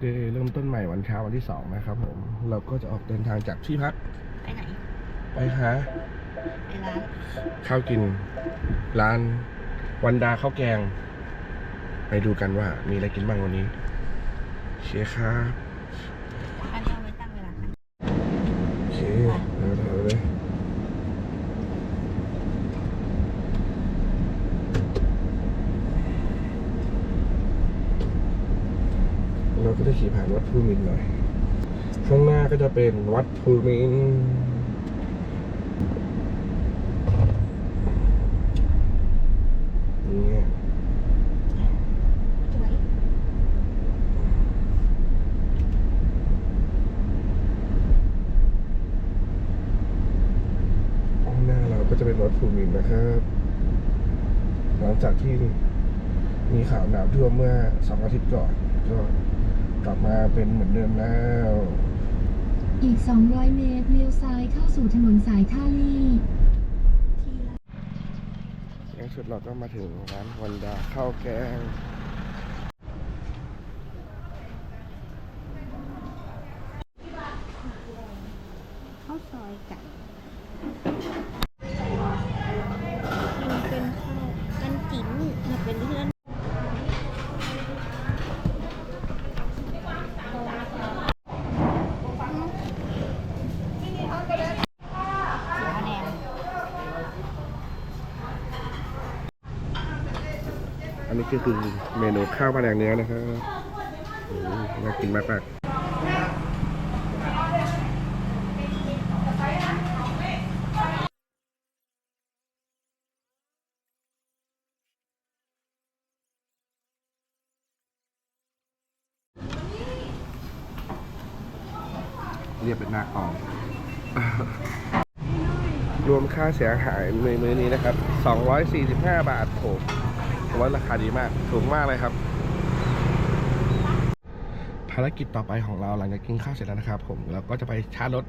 เดย์เริ่มต้นใหม่วันเช้าวันที่สองนะครับผม เราก็จะออกเดินทางจากที่พักไปไหน ไปหาไปร้านข้าวกิน ร้านวันดาข้าวแกง ไปดูกันว่ามีอะไรกินบ้างวันนี้โอเคครับ อันนี้เอาไว้ตั้งเวลาค่ะ โอเคเดี๋ยวเราเลยเราก็จะ ขี่ผ่านวัดภูมินหน่อย ข้างหน้าก็จะเป็นวัดภูมินนี่ยสวข้างหน้าเราก็จะเป็นวัดภูมินนะครับ หลังจากที่มีข่าวน้ำท่วมเมื่อสองอาทิตย์ก่อนก็ กลับมาเป็นเหมือนเดิมแล้ว อีก 200 เมตรเลี้ยวซ้ายเข้าสู่ถนนสายท่าลี่ทีละในสุดเราก็มาถึงร้านวันดาข้าวแกง ข้าวซอยไก่มันเป็นข้าวมันจิ้มมันเป็นเพื่อนเสียคะแนน อันนี้ก็ คือเมนูข้าวปลาแดงเนื้อนะครับน่ากินมากมากเรียบเป็นหน้ากล่องรวมค่าเสียหายในมื้อนี้นะครับ 245 บาทโอ้ ผมว่าราคาดีมากสูงมากเลยครับ ภารกิจต่อไปของเราหลังจากกินข้าวเสร็จแล้วนะครับ ผมเราก็จะไปชาร์จรถ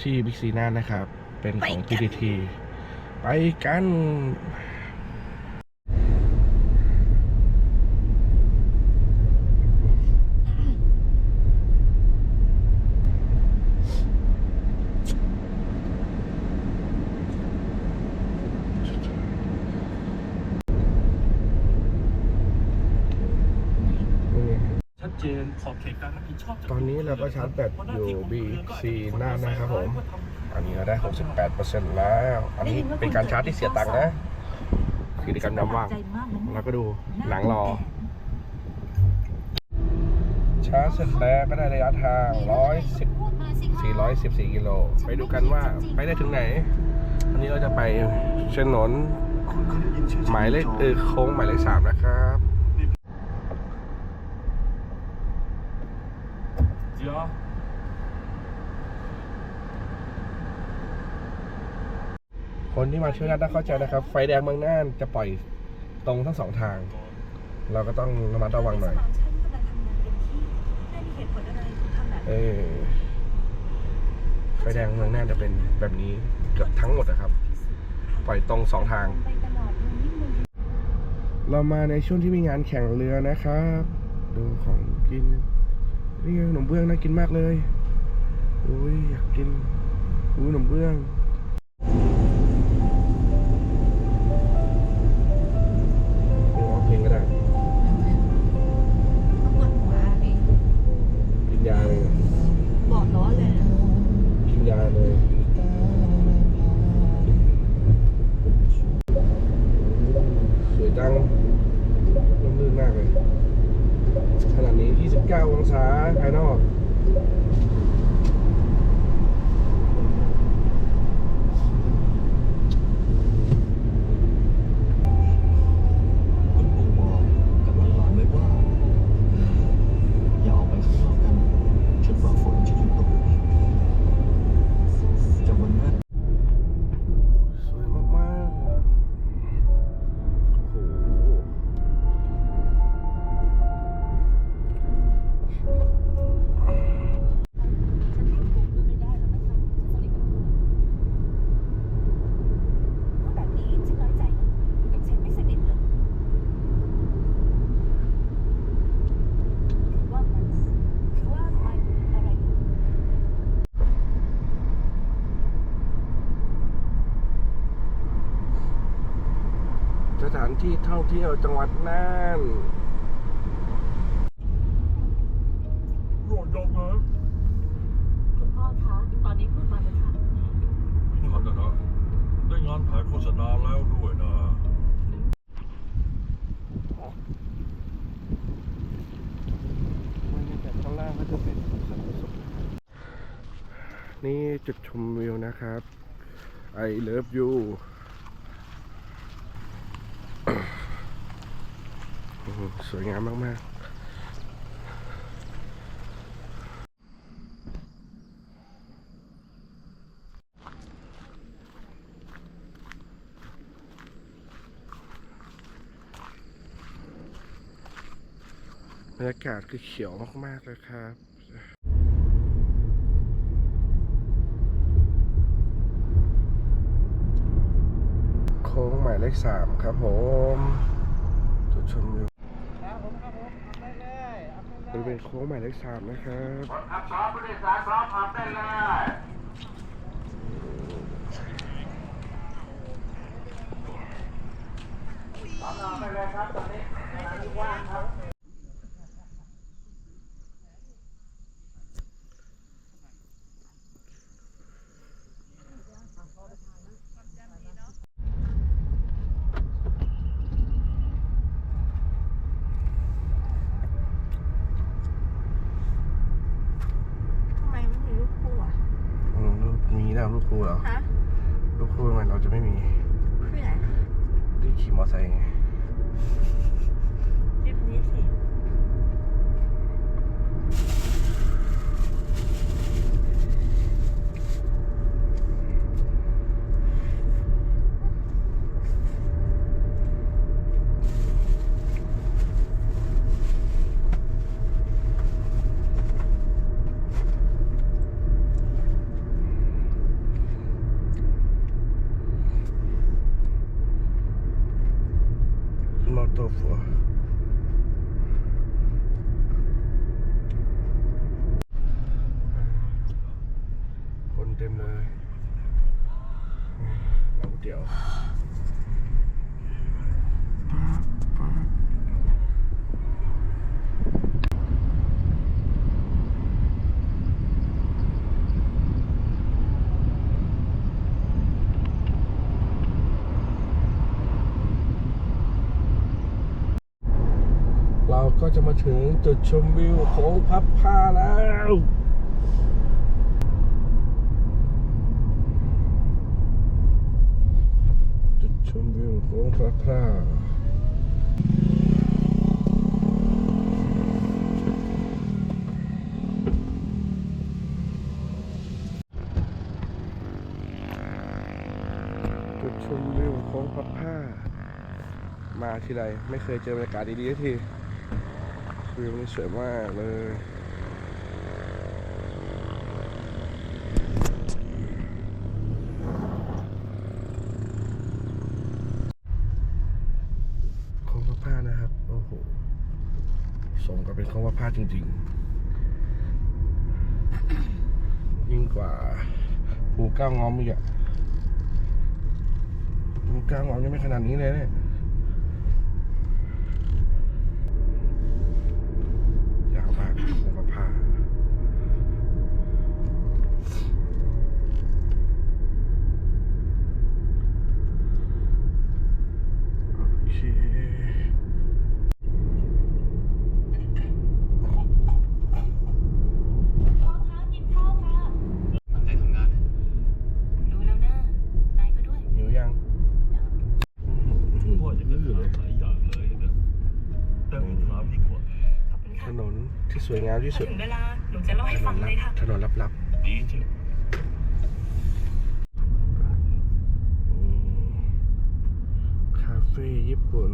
ที่บิ๊กซีน่านนะครับ เป็นของ PTT ไปกัน ชัดเจนขอบเข ตการรับผิดชอบจากตอนนี้เราก็ชาร์จแบตอยู่ BC น่านนะครับผม อันนี้เราได้ 68%แล้ว อันนี้เป็นการชาร์จที่เสียตังค์นะกิจกรรมยามว่างใจมากนะแล้วก็ดูหนังรอ ชาร์จเสร็จแล้วก็ได้ระยะทาง 110 414 กิโล ไปดูกันว่าไปได้ถึงไหน อันนี้เราจะไปถนนคุณเคยได้ยินชื่อหมายเลขเออโค้งหมายเลขสามนะครับ เดี๋ยว คนที่มาเที่ยวน่านต้องเข้าใจนะครับ ไฟแดงเมืองน่านจะปล่อยตรงทั้งสองทาง เราก็ต้องระมัดระวังหน่อย เออไฟแดงเมืองน่านจะเป็นแบบนี้เกือบทั้งหมดนะครับ ปล่อยตรงสองทาง เรามาในช่วงที่มีงานแข่งเรือนะครับ ดูของกิน นี่ไงขนมเบื้องน่ากินมากเลยอุ้ยอยากกินอุ้ยขนมเบื้อง นี้29องศ ที่ท่องเที่ยวจังหวัดน่านโรดยอมนะคุณพ่อคะ ตอนนี้พูดมาเลยค่ะนี่หันนะนะได้งานถ่ายโฆษณาแล้วด้วยนะ บรรยากาศข้างล่างก็จะเป็นสันติสุขนี่จุดชมวิวนะครับ I love you โอ้โห สวยงามมากๆบรรยากาศคือเขียวมากๆเลยครับโค้งหมายเลขสามครับผมจุดชมวิวบ ริเวณโค้งหมายเลขสามนะครับครับพร้อมผู้โดยสารพร้อมออกได้เลยพร้อมออกได้เลยครับตอนนี้สถานีว่างครับ ทำไมไม่มีลูกคู่อะ อืมลูกมีแล้วลูกครูเหรอ ฮะ ลูกครูทำไมเราจะไม่มี ที่ไหน ที่ขี่มอเตอร์ไซค์ไง คลิปนี้สิ มอเตอร์ฟัวคน เต็มเลยเราเดี๋ยวเราก็จะมาถึงจุดชมวิวของพับผ้าแล้ว จุดช มวิวของพับผ้าจุดชมวิวของพับผ้ามาทีไรไม่เคยเจอบรรยากาศดีๆทีวิวนี่สวยมากเลย ของพระผ้านะครับ โอ้โห สมกับเป็นคำว่าพลาดจริง ๆ ยิ่งกว่าภูก้าวงอมอีกอะภูก้าวงอมยังไม่ขนาดนี้เลยเนี่ยาวมากของมะพร้าวโอเค พ่อคะกินข้าวค่ะ ตั้งใจทำงานนะ รู้แล้วนะนายก็ด้วย หิวยัง ว่าจะจะถามหลายอย่างเลยนะ แต่ไม่ถามดีกว่า ขอบคุณ ถ ค่ะ นนที่ สวยงามที่พอสุด ถึงเวลาหนูจะเล่าให้ถนฟันงลัเลยค่ะ ถนนลับดีจริงๆอืมคาเฟ่ญี่ปุ่น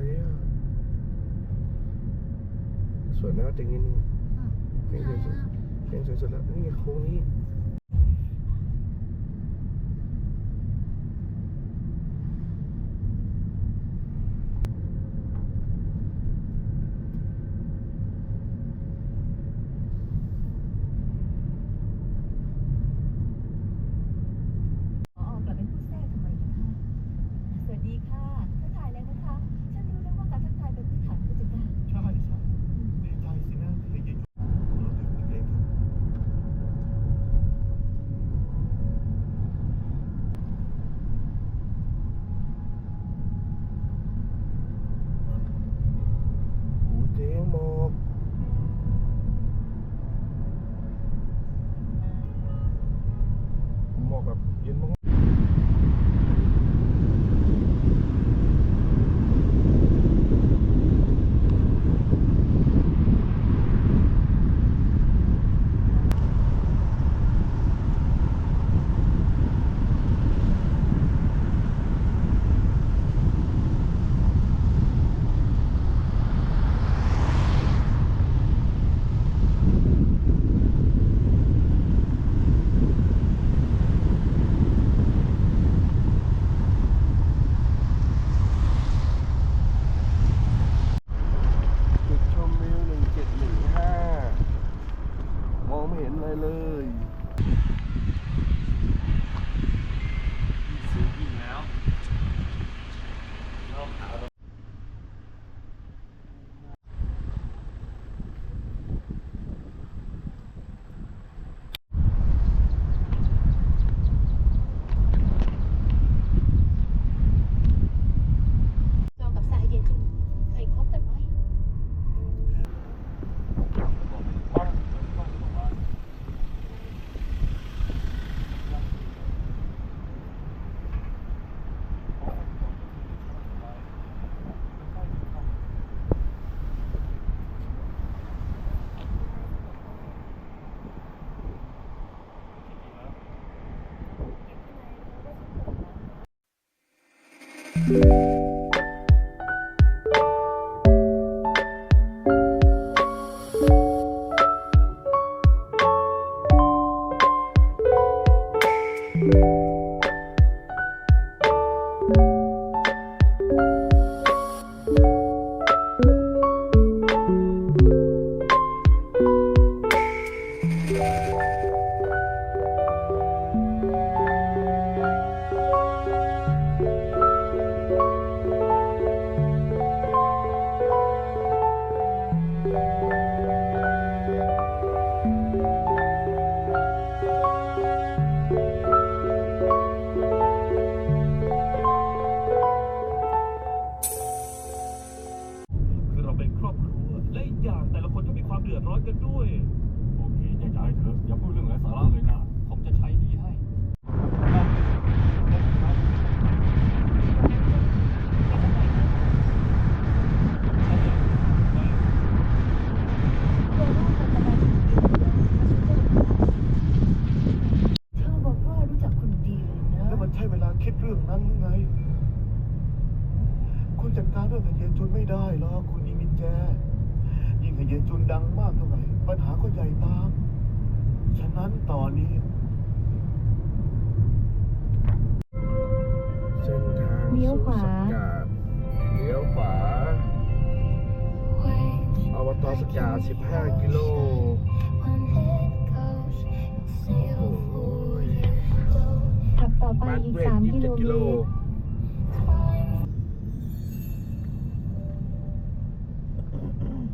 ยสวยนะจริงนิดนึงเก่งสวยเก่งสุดแล้วนี่โค้งนี้ Thank you. สกา15 กิโลโอ้โหขับต่อไปบ้านอีกเวท3กิโล27เมกิโลตร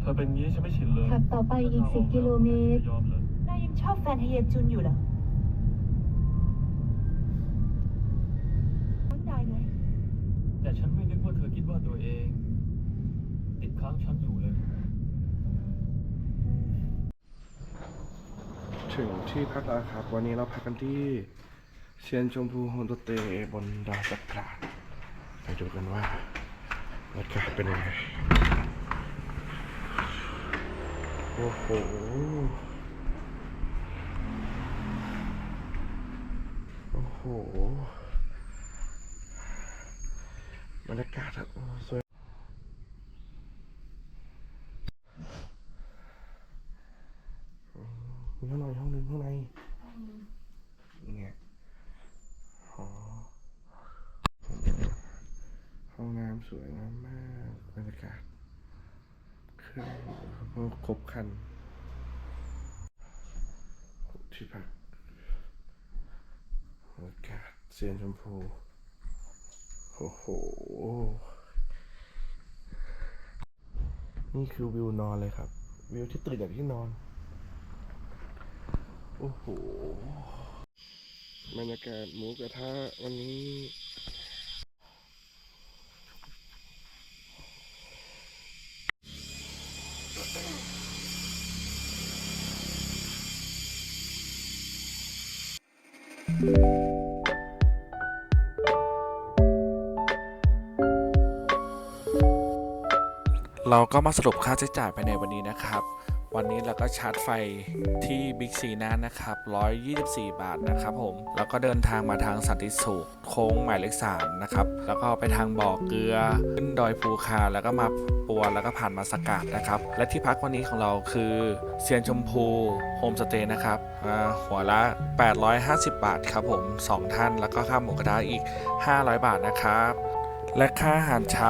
เธอเป็นงี้ฉันไม่ชินเลยขับต่อไปอีก 10 กิโลเมตรยอมเลยนายยังชอบแฟนเฮียจุนอยู่เหรอน้องนายเลยแต่ฉันไม่นึกว่าเธอคิดว่าตัวเอง ติดค้างฉันอยู่เลย ถึงที่พักแล้วครับ วันนี้เราพักกันที่เชียนชมพูโฮมสเตย์บนดอยสะพรานไปดูกันว่าบรรยากาศเป็นยังไง โอ้โหโอ้โหบรรยากาศอะสวย มีห้องนอนห้องหนึงข้างในนี่ไงอ๋อห้องน้ำสวยงามมากบรรยากาศเครื่องครบครัน ที่พักบรรยากาศเสียนชมพูโอ้โห นี่คือวิวนอนเลยครับ วิวที่ตื่นจากที่นอน โอ้โหบรรยากาศหมูกระทะวันนี้เราก็มาสรุปค่าใช้จ่ายภายในวันนี้นะครับ วันนี้เราก็ชาร์จไฟที่บิ๊กซีน่นนะครับ 124 บาทนะครับผม แล้วก็เดินทางมาทางสันติสุขโค้งหมายเลข3นะครับ แล้วก็ไปทางบ่อเกลือ ขึ้นดอยภูคา แล้วก็มาปัวแล้วก็ผ่านมาสกัดนะครับ และที่พักวันนี้ของเราคือเซียนชมพูโฮมสเตย์นะครับ หัวละ 850 บาทครับผม 2 ท่าน แล้วก็ค่าหมูกระทะอีก 500 บาทนะครับ และค่าอาหารเช้า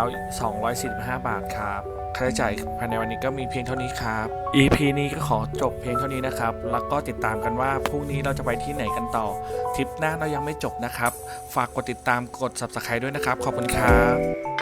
245 บาทครับ ค่าใช้จ่ายภายในวันนี้ก็มีเพียงเท่านี้ครับ EP นี้ก็ขอจบเพียงเท่านี้นะครับ แล้วก็ติดตามกันว่าพรุ่งนี้เราจะไปที่ไหนกันต่อทริปหน้าเรายังไม่จบนะครับ ฝากกดติดตามกด subscribe ด้วยนะครับ ขอบคุณครับ